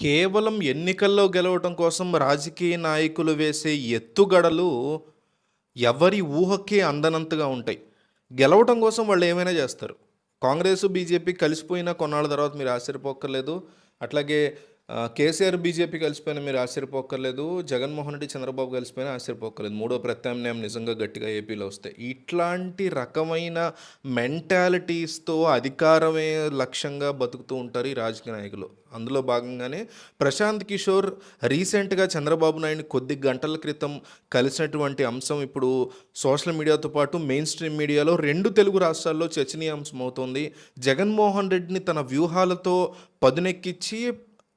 కేవలం ఎన్నికల్లో గెలవటం కోసం రాజకీయ నాయకులు వేసే ఎత్తుగడలు ఎవరి ఊహకే అందనంతగా ఉంటాయి. గెలవటం కోసం వాళ్ళు ఏమైనా చేస్తారు? కాంగ్రెస్ బీజేపీ కలిసిపోయినా కొన్నాళ్ళ తర్వాత మీరు ఆశ్చర్యపోక్కర్లేదు. అట్లాగే కేసీఆర్ బీజేపీ కలిసిపోయినా మీరు ఆశ్చర్యపోక్కర్లేదు జగన్మోహన్ రెడ్డి చంద్రబాబు కలిసిపోయినా ఆశ్చర్యపోక్కర్లేదు. మూడో ప్రత్యామ్నాయం నిజంగా గట్టిగా ఏపీలో వస్తాయి. ఇట్లాంటి రకమైన మెంటాలిటీస్తో అధికారమే లక్ష్యంగా బతుకుతూ ఉంటారు ఈ రాజకీయ నాయకులు. అందులో భాగంగానే ప్రశాంత్ కిషోర్ రీసెంట్గా చంద్రబాబు నాయుడు కొద్ది గంటల క్రితం కలిసినటువంటి అంశం ఇప్పుడు సోషల్ మీడియాతో పాటు మెయిన్ స్ట్రీమ్ మీడియాలో రెండు తెలుగు రాష్ట్రాల్లో చర్చనీయాంశం అవుతోంది. జగన్మోహన్ రెడ్డిని తన వ్యూహాలతో పదునెక్కించి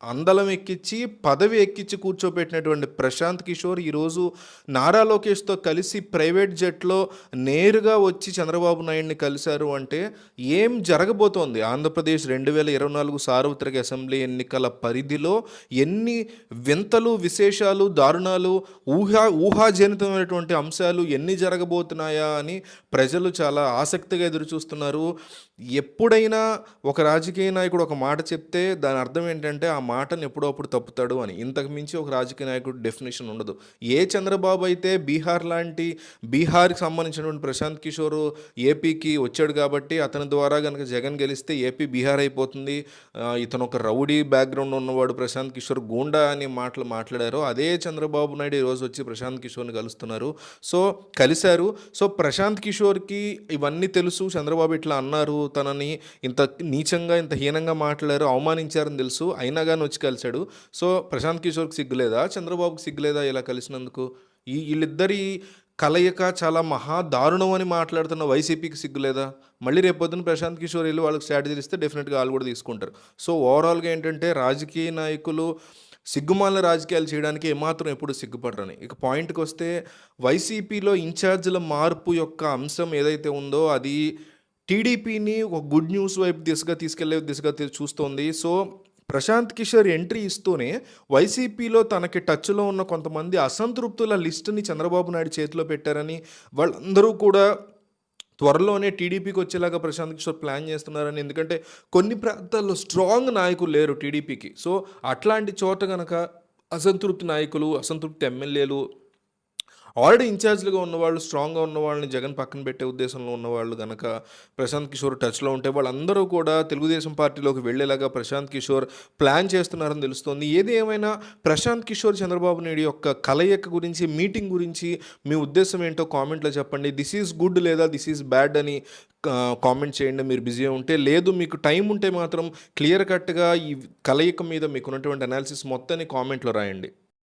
అందలం ఎక్కించి పదవి ఎక్కించి కూర్చోబెట్టినటువంటి ప్రశాంత్ కిషోర్ ఈరోజు నారా లోకేష్తో కలిసి ప్రైవేట్ జెట్లో నేరుగా వచ్చి చంద్రబాబు నాయుడిని కలిశారు అంటే ఏం జరగబోతోంది? ఆంధ్రప్రదేశ్ రెండు వేల ఇరవై నాలుగు సార్వత్రిక అసెంబ్లీ ఎన్నికల పరిధిలో ఎన్ని వింతలు విశేషాలు దారుణాలు ఊహా ఊహాజనితమైనటువంటి అంశాలు ఎన్ని జరగబోతున్నాయా అని ప్రజలు చాలా ఆసక్తిగా ఎదురుచూస్తున్నారు. ఎప్పుడైనా ఒక రాజకీయ నాయకుడు ఒక మాట చెప్తే దాని అర్థం ఏంటంటే ఆ మాటను ఎప్పుడప్పుడు తప్పుతాడు అని. ఇంతకు మించి ఒక రాజకీయ నాయకుడు డెఫినేషన్ ఉండదు. ఏ చంద్రబాబు అయితే బీహార్ లాంటి బీహార్కి సంబంధించినటువంటి ప్రశాంత్ కిషోర్ ఏపీకి వచ్చాడు కాబట్టి అతని ద్వారా కనుక జగన్ గెలిస్తే ఏపీ బీహార్ అయిపోతుంది. ఇతను ఒక రౌడీ బ్యాక్గ్రౌండ్ ఉన్నవాడు ప్రశాంత్ కిషోర్ గూండా అని మాటలు మాట్లాడారు. అదే చంద్రబాబు నాయుడు ఈరోజు వచ్చి ప్రశాంత్ కిషోర్ని కలుస్తున్నారు. సో కలిశారు. సో ప్రశాంత్ కిషోర్కి ఇవన్నీ తెలుసు. చంద్రబాబు ఇట్లా అన్నారు. తనని ఇంత నీచంగా ఇంత హీనంగా మాట్లాడారు. అవమానించారని తెలుసు. అయినా కానీ వచ్చి కలిశాడు. సో ప్రశాంత్ కిషోర్కి సిగ్గులేదా? చంద్రబాబుకి సిగ్గులేదా ఇలా కలిసినందుకు? ఈ వీళ్ళిద్దరి కలయిక చాలా మహా దారుణం అని మాట్లాడుతున్న వైసీపీకి సిగ్గులేదా? మళ్ళీ రేపొద్దున ప్రశాంత్ కిషోర్ వెళ్ళి వాళ్ళకి స్ట్రాటజీ ఇస్తే డెఫినెట్గా వాళ్ళు కూడా తీసుకుంటారు. సో ఓవరాల్గా ఏంటంటే రాజకీయ నాయకులు సిగ్గుమాల రాజకీయాలు చేయడానికి ఏమాత్రం ఎప్పుడు సిగ్గుపడరని. ఇక పాయింట్కి వస్తే వైసీపీలో ఇన్ఛార్జీల మార్పు యొక్క అంశం ఏదైతే ఉందో అది టీడీపీని ఒక గుడ్ న్యూస్ వైపు దిశగా తీసుకెళ్ళే దిశగా చూస్తోంది. సో ప్రశాంత్ కిషోర్ ఎంట్రీ ఇస్తూనే వైసీపీలో తనకి టచ్లో ఉన్న కొంతమంది అసంతృప్తుల లిస్టుని చంద్రబాబు నాయుడు చేతిలో పెట్టారని వాళ్ళందరూ కూడా త్వరలోనే టీడీపీకి వచ్చేలాగా ప్రశాంత్ కిషోర్ ప్లాన్ చేస్తున్నారని. ఎందుకంటే కొన్ని ప్రాంతాల్లో స్ట్రాంగ్ నాయకులు లేరు టీడీపీకి. సో అట్లాంటి చోట కనుక అసంతృప్తి నాయకులు అసంతృప్తి ఎమ్మెల్యేలు ఆల్రెడీ ఇన్ఛార్జ్లుగా ఉన్నవాళ్ళు స్ట్రాంగ్గా ఉన్న వాళ్ళని జగన్ పక్కన పెట్టే ఉద్దేశంలో ఉన్నవాళ్ళు కనుక ప్రశాంత్ కిషోర్ టచ్లో ఉంటే వాళ్ళందరూ కూడా తెలుగుదేశం పార్టీలోకి వెళ్ళేలాగా ప్రశాంత్ కిషోర్ ప్లాన్ చేస్తున్నారని తెలుస్తోంది. ఏది ఏమైనా ప్రశాంత్ కిషోర్ చంద్రబాబు నాయుడు యొక్క కలయిక గురించి మీటింగ్ గురించి మీ ఉద్దేశం ఏంటో కామెంట్లో చెప్పండి. దిస్ ఈజ్ గుడ్ లేదా దిస్ ఈజ్ బ్యాడ్ అని కామెంట్ చేయండి. మీరు బిజీ ఉంటే లేదు మీకు టైం ఉంటే మాత్రం క్లియర్ కట్గా ఈ కలయిక మీద మీకు ఉన్నటువంటి అనాలిసిస్ మొత్తాన్ని కామెంట్లో రాయండి.